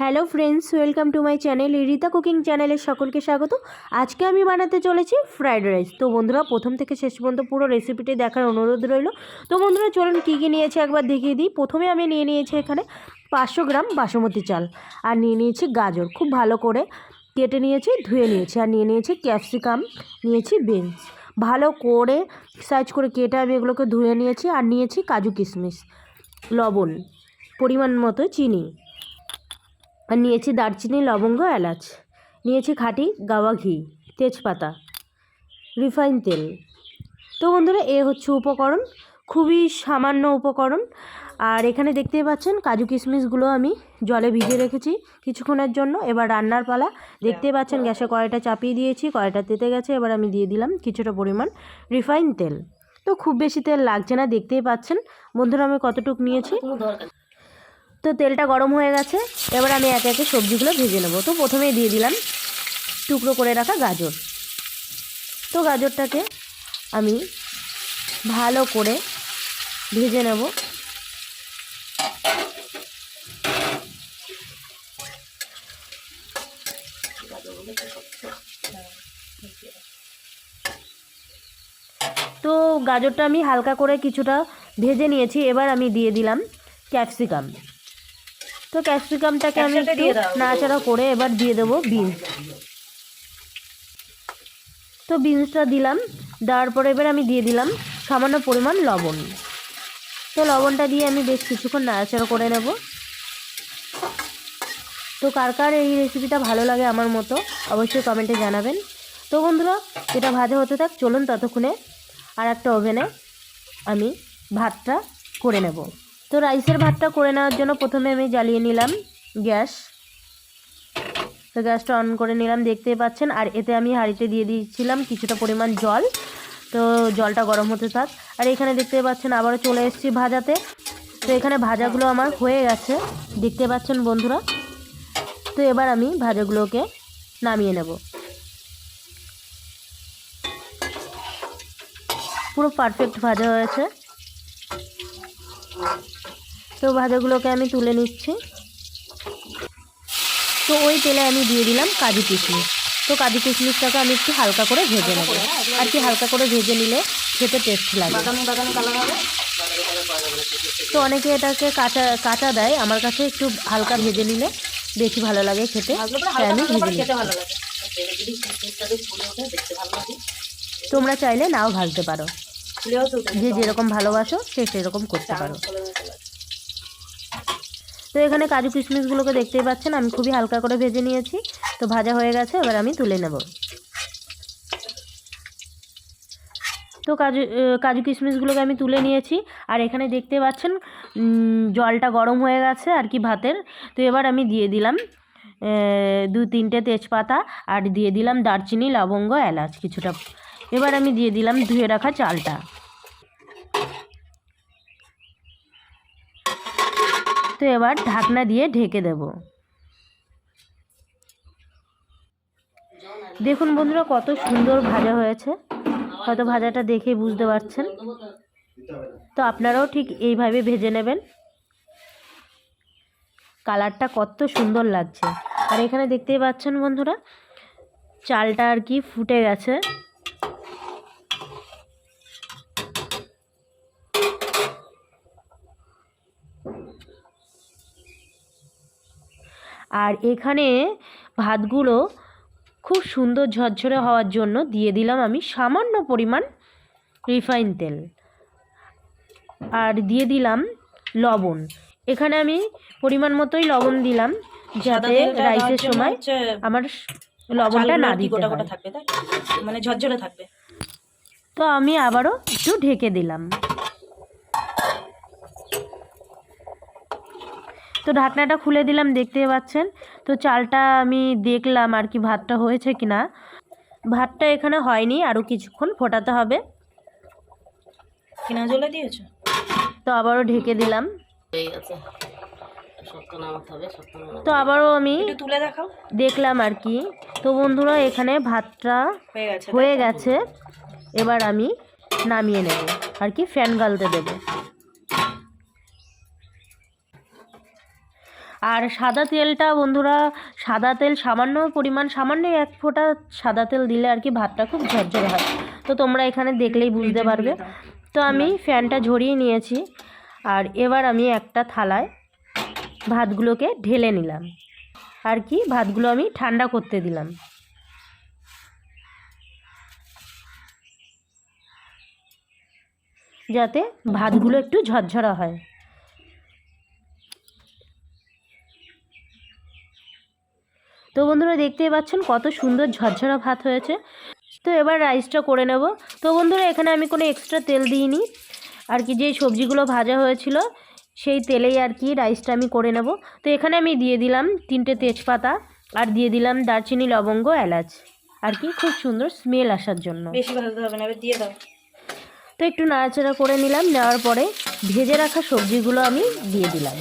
Hello friends, welcome to my channel Rita cooking চ্যানেলের সকলকে স্বাগত। আজকে আমি বানাতে চলেছি ফ্রাইড রাইস। তো বন্ধুরা, প্রথম থেকে শেষ পর্যন্ত পুরো রেসিপিটি দেখার অনুরোধ রইল। তো বন্ধুরা, চলুন কী কী নিয়েছি একবার দেখিয়ে দিই। প্রথমে আমি নিয়ে নিয়েছি এখানে পাঁচশো গ্রাম বাসমতি চাল। আর নিয়ে নিয়েছি গাজর। খুব ভালো করে কেটে নিয়েছি, ধুয়ে নিয়েছি। আর নিয়ে নিয়েছি ক্যাপসিকাম, নিয়েছি বিনস। ভালো করে সাইজ করে কেটে আমি এগুলোকে ধুয়ে নিয়েছি। আর নিয়েছি কাজু কিশমিশ, লবণ, পরিমাণ মতো চিনি। আর নিয়েছি দারচিনি, লবঙ্গ, এলাচ। নিয়েছি খাঁটি গাওয়া ঘি, তেজপাতা রিফাইন তেল। তো বন্ধুরা, এ হচ্ছে উপকরণ, খুবই সামান্য উপকরণ। আর এখানে দেখতেই পাচ্ছেন, কাজু কিশমিশগুলো আমি জলে ভিজিয়ে রেখেছি কিছুক্ষণের জন্য। এবার রান্নার পালা, দেখতেই পাচ্ছেন গ্যাসে কড়াইটা চাপিয়ে দিয়েছি, কড়াইটা তেতে গেছে, এবার আমি দিয়ে দিলাম কিছুটা পরিমাণ রিফাইন তেল। তো খুব বেশি তেল লাগছে না, দেখতেই পাচ্ছেন। বন্ধুরা, আমি কতটুক নিয়েছি? তো তেলটা গরম হয়ে গেছে, এবার আমি একে একে সবজিগুলো ভেজে নেব। তো প্রথমেই দিয়ে দিলাম টুকরো করে রাখা গাজর। তো গাজরটাকে আমি ভালো করে ভেজে নেব। তো গাজরটা আমি হালকা করে কিছুটা ভেজে নিয়েছি, এবার আমি দিয়ে দিলাম ক্যাপসিকাম। তো ক্যাপসিকামটাকে আমি একটু নাড়াচাড়া করে এবার দিয়ে দেবো বিনস তো বিনসটা দিলাম দেওয়ার পরে এবার আমি দিয়ে দিলাম সামান্য পরিমাণ লবণ। তো লবণটা দিয়ে আমি বেশ কিছুক্ষণ নাড়াচাড়া করে নেব। তো কার কার এই রেসিপিটা ভালো লাগে আমার মতো অবশ্যই কমেন্টে জানাবেন। তো বন্ধুরা এটা ভাজা হতে থাক চলুন ততক্ষণে আর একটা ওভেনে আমি ভাতটা করে নেব। তো রাইসের ভাতটা করে নেওয়ার জন্য প্রথমে আমি জ্বালিয়ে নিলাম গ্যাস। তো গ্যাসটা অন করে নিলাম, দেখতেই পাচ্ছেন। আর এতে আমি হাঁড়িতে দিয়ে দিয়েছিলাম কিছুটা পরিমাণ জল। তো জলটা গরম হতে থাক। আর এখানে দেখতে পাচ্ছেন, আবারও চলে এসেছি ভাজাতে। তো এখানে ভাজাগুলো আমার হয়ে গেছে। দেখতে পাচ্ছেন বন্ধুরা? তো এবার আমি ভাজাগুলোকে নামিয়ে নেব। পুরো পারফেক্ট ভাজা হয়েছে। তো ভাজাগুলোকে আমি তুলে নিচ্ছি। তো ওই তেলে আমি দিয়ে দিলাম কাজু কিশমিশ। তো কাজু কিশমিশটাকে আমি একটু হালকা করে ভেজে নেব। আর কি হালকা করে ভেজে নিলে খেতে টেস্ট লাগে। তো অনেকে এটাকে কাঁচা কাঁচা দেয়। আমার কাছে একটু হালকা ভেজে নিলে বেশি ভালো লাগে খেতে। আমি ভেজে নিই তোমরা চাইলে নাও ভাজতে পারো। যে যেরকম ভালোবাসো সে সেরকম করতে পারো। তো এখানে কাজু কিশমিশগুলোকে দেখতেই পাচ্ছেন, আমি খুবই হালকা করে ভেজে নিয়েছি। তো ভাজা হয়ে গেছে, এবার আমি তুলে নেব। তো কাজু কাজু কিশমিশগুলোকে আমি তুলে নিয়েছি, আর এখানে দেখতে পাচ্ছেন জলটা গরম হয়ে গেছে আর কি ভাতের। তো এবার আমি দিয়ে দিলাম দু তিনটে তেজপাতা, আর দিয়ে দিলাম দারচিনি, লবঙ্গ, এলাচ কিছুটা। এবার আমি দিয়ে দিলাম ধুয়ে রাখা চালটা। তো এবার ঢাকনা দিয়ে ঢেকে দেব। দেখুন বন্ধুরা, কত সুন্দর ভাজা হয়েছে। হয়তো ভাজাটা দেখে বুঝতে পারছেন। তো আপনারাও ঠিক এইভাবে ভেজে নেবেন। কালারটা কত সুন্দর লাগছে। আর এখানে দেখতেই পাচ্ছেন বন্ধুরা, চালটা আর কি ফুটে গেছে। আর এখানে ভাতগুলো খুব সুন্দর ঝরঝরে হওয়ার জন্য দিয়ে দিলাম আমি সামান্য পরিমাণ রিফাইন তেল। আর দিয়ে দিলাম লবণ। এখানে আমি পরিমাণ মতোই লবণ দিলাম যাতে রাইসের সময় আমার লবণটা না দিতে মানে ঝরঝরে থাকবে। তো আমি আবারও একটু ঢেকে দিলাম। তো ঢাকনাটা খুলে দিলাম দেখতে পাচ্ছেন। তো চালটা আমি দেখলাম আর কি ভাতটা হয়েছে কি না। ভাতটা এখানে হয়নি আরও কিছুক্ষণ ফোটাতে হবে। কিনা জলে দিয়েছ? তো আবারও ঢেকে দিলাম। তো আবারও আমি তুলে দেখাও। দেখলাম আর কি। তো বন্ধুরা এখানে ভাতটা হয়ে গেছে। এবার আমি নামিয়ে নেব। আর কি ফ্যান গালতে দেবো। আর সাদা তেলটা বন্ধুরা সাদা তেল সামান্য পরিমাণ সামান্য এক ফোঁটা সাদা তেল দিলে আর কি ভাতটা খুব ঝরঝরে হয়। তো তোমরা এখানে দেখলেই বুঝতে পারবে। তো আমি ফ্যানটা ঝরিয়ে নিয়েছি আর এবার আমি একটা থালায় ভাতগুলোকে ঢেলে নিলাম। আর কি ভাতগুলো আমি ঠান্ডা করতে দিলাম। যাতে ভাতগুলো একটু ঝরঝরা হয়। বন্ধুরা দেখতেই পাচ্ছেন কত সুন্দর ঝরঝরা ভাত হয়েছে। তো এবার রাইসটা করে নেব। তো বন্ধুরা এখানে আমি কোনো এক্সট্রা তেল দিইনি। আর কি যে সবজিগুলো ভাজা হয়েছিল সেই তেলেই আর কি রাইসটা আমি করে নেব। তো এখানে আমি দিয়ে দিলাম তিনটে তেজপাতা আর দিয়ে দিলাম দারচিনি লবঙ্গ এলাচ। আর কি খুব সুন্দর স্মেল আসার জন্য। বেশি ভাজতে হবে না এবার দিয়ে দাও। তো একটু নাড়াচাড়া করে নিলাম নেওয়ার পরে ভেজে রাখা সবজিগুলো আমি দিয়ে দিলাম।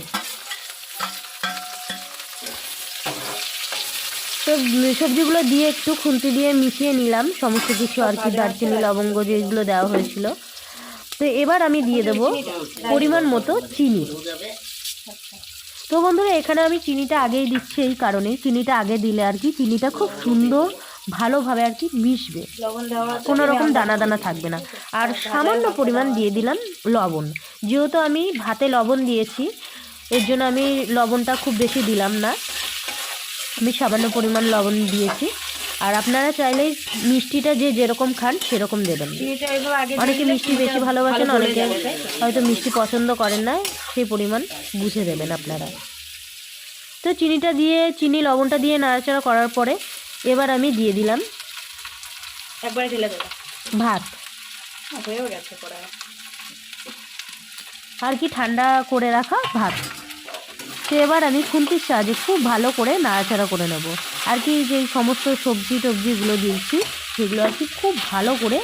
তো সবজিগুলো দিয়ে একটু খুন্তি দিয়ে মিশিয়ে নিলাম। সমস্ত কিছু আর কি দারচিনি, লবঙ্গ যেগুলো দেওয়া হয়েছিল। তো এবার আমি দিয়ে দেব পরিমাণ মতো চিনি। তো বন্ধুরা, এখানে আমি চিনিটা আগেই দিচ্ছি এই কারণে। চিনিটা আগে দিলে আর কি চিনিটা খুব সুন্দর, ভালোভাবে আর কি মিশবে। কোনো রকম দানা দানা থাকবে না। আর সামান্য পরিমাণ দিয়ে দিলাম লবণ। যেহেতু আমি ভাতে লবণ দিয়েছি, এর জন্য আমি লবণটা খুব বেশি দিলাম না। আমি সামান্য পরিমাণ লবণ দিয়েছি। আর আপনারা চাইলেই মিষ্টিটা যে যেরকম খান সেরকম দেবেন। অনেকে মিষ্টি বেশি ভালোবাসেন অনেকে? হয়তো মিষ্টি পছন্দ করেন না সেই পরিমাণ বুঝে দেবেন আপনারা। তো চিনিটা দিয়ে চিনি লবণটা দিয়ে নাড়াচাড়া করার পরে এবার আমি দিয়ে দিলাম একবারে ঢেলে দেবো। ভাত। হ্যাঁ, হয়েও গেছে আর কি ঠান্ডা করে রাখা ভাত। তো এবার আমি খুন্তির সাহায্যে খুব ভালো করে নাড়াচাড়া করে নেব। আর কি, যে সমস্ত সবজি টবজিগুলো দিয়েছি, সেগুলো আর কি খুব ভালো করে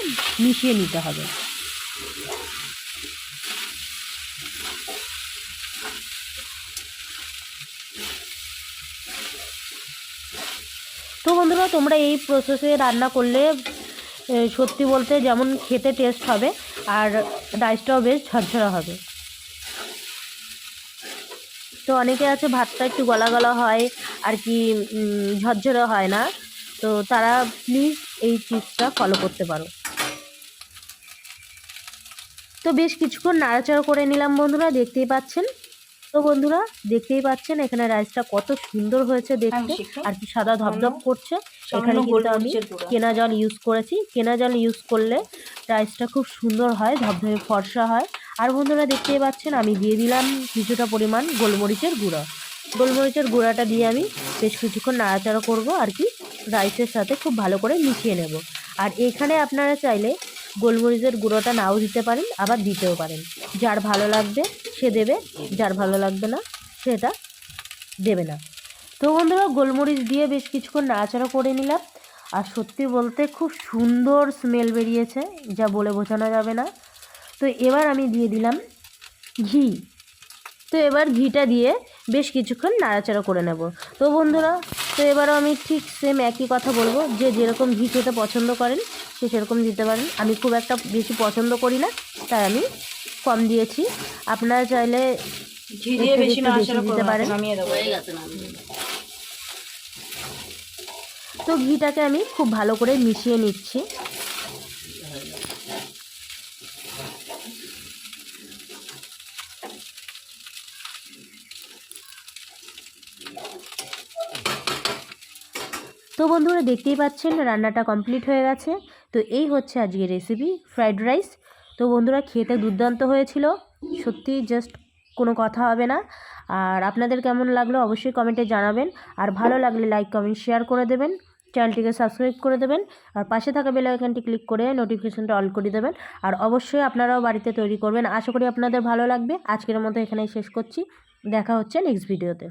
মিশিয়ে নিতে হবে। তো বন্ধুরা, তোমরা এই প্রসেসে রান্না করলে সত্যি বলতে যেমন খেতে টেস্ট হবে, আর রাইসটাও বেশ ঝরঝরা হবে। তো অনেকে আছে, ভাতটা একটু গলা গলা হয় আর কি ঝরঝরে হয় না। তো তারা প্লিজ এই টিপসটা ফলো করতে পারো। তো বেশ কিছুক্ষণ নাড়াচাড়া করে নিলাম বন্ধুরা, দেখতেই পাচ্ছেন। তো বন্ধুরা দেখতেই পাচ্ছেন এখানে রাইসটা কত সুন্দর হয়েছে দেখতে। আর কি সাদা ধপধপ করছে। এখানে কিন্তু আমি কেনা জল ইউজ করেছি। কেনা জল ইউজ করলে রাইসটা খুব সুন্দর হয় ধপধপে ফর্সা হয়। আর বন্ধুরা দেখতেই পাচ্ছেন আমি দিয়ে দিলাম কিছুটা পরিমাণ গোলমরিচের গুঁড়ো। গোলমরিচের গুঁড়াটা দিয়ে আমি বেশ কিছুক্ষণ নাড়াচাড়া করব আর কি রাইসের সাথে খুব ভালো করে মিশিয়ে নেব। আর এখানে আপনারা চাইলে গোলমরিচের গুঁড়োটা নাও দিতে পারেন আবার দিতেও পারেন। যার ভালো লাগবে সে দেবে, যার ভালো লাগবে না সেটা দেবে না। তো বন্ধুরা, গোলমরিচ দিয়ে বেশ কিছুক্ষণ নাড়াচাড়া করে নিলাম। আর সত্যি বলতে খুব সুন্দর স্মেল বেরিয়েছে, যা বলে বোঝানো যাবে না। তো এবার আমি দিয়ে দিলাম ঘি। তো এবার ঘিটা দিয়ে বেশ কিছুক্ষণ নাড়াচাড়া করে নেব। তো বন্ধুরা, তো এবারও আমি ঠিক সেম একই কথা বলব, যে যেরকম ঘি খেতে পছন্দ করেন, সে সেরকম দিতে পারেন। আমি খুব একটা বেশি পছন্দ করি না, তাই আমি কম দিয়েছি। আপনারা চাইলে বেশি একটু দিতে পারেন। পারেন। নামিয়ে দেবো। তো ঘিটাকে আমি খুব ভালো করে মিশিয়ে নিচ্ছি। তো বন্ধুরা দেখতেই পাচ্ছেন রান্নাটা কমপ্লিট হয়ে গেছে। তো এই হচ্ছে আজকের রেসিপি ফ্রাইড রাইস তো বন্ধুরা খেতে দুর্দান্ত হয়েছিল। সত্যি জাস্ট কোনো কথা হবে না। আর আপনাদের কেমন লাগল অবশ্যই কমেন্টে জানাবেন। আর ভালো লাগলে লাইক কমেন্ট শেয়ার করে দেবেন। চ্যানেলটিকে সাবস্ক্রাইব করে দেবেন। আর পাশে থাকা বেল আইকনটি ক্লিক করে নোটিফিকেশনটা অল করে দেবেন। আর অবশ্যই আপনারাও বাড়িতে তৈরি করবেন। আশা করি আপনাদের ভালো লাগবে। আজকের মতো এখানেই শেষ করছি। দেখা হচ্ছে নেক্সট ভিডিওতে